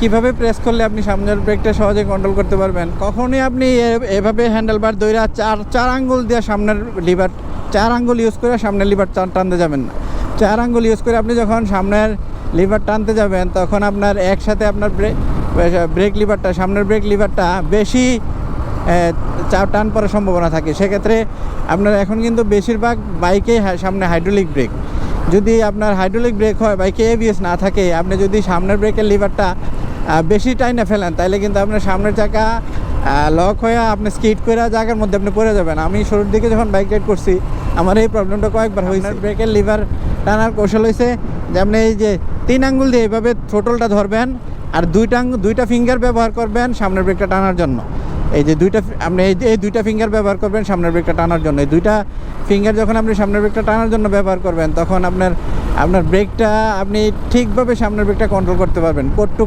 কীভাবে প্রেস করলে আপনি সামনের ব্রেকটা সহজে কন্ট্রোল করতে পারবেন? কখনই আপনি এভাবে হ্যান্ডেল বার দইরা চার চার আঙ্গুল দিয়ে সামনের লিভার চার আঙ্গুল ইউজ করে সামনের লিভার টানতে যাবেন না। চার আঙ্গুল ইউজ করে আপনি যখন সামনের লিভার টানতে যাবেন, তখন আপনার একসাথে আপনার ব্রেক ব্রেক লিভারটা সামনের ব্রেক লিভারটা বেশি চাপ টান পড়ার সম্ভাবনা থাকে। সেক্ষেত্রে আপনার এখন কিন্তু বেশিরভাগ বাইকে সামনে হাইড্রোলিক ব্রেক যদি আপনার হাইড্রোলিক ব্রেক হয় বাইকে এবিএস না থাকে, আপনি যদি সামনের ব্রেকের লিভারটা বেশি টাইনে ফেলেন তাইলে কিন্তু আপনার সামনের চাকা লক হয়ে আপনি স্কিড করে জায়গার মধ্যে আপনি পড়ে যাবেন। আমি শুরুর দিকে যখন বাইক রাইড করছি আমার এই প্রবলেমটা কয়েকবার হয়েছে। ব্রেকের লিভার টানার কৌশল হয়েছে যে আপনি এই যে তিন আঙ্গুল দিয়ে এইভাবে থ্রোটলটা ধরবেন আর দুইটা দুইটা ফিঙ্গার ব্যবহার করবেন সামনের ব্রেকটা টানার জন্য। এই যে দুইটা আপনি এই এই দুইটা ফিঙ্গার ব্যবহার করবেন সামনের ব্রেকটা টানার জন্য। এই দুইটা ফিঙ্গার যখন আপনি সামনের ব্রেকটা টানার জন্য ব্যবহার করবেন তখন আপনার আপনার ব্রেকটা আপনি ঠিকভাবে সামনের ব্রেকটা কন্ট্রোল করতে পারবেন। কটুক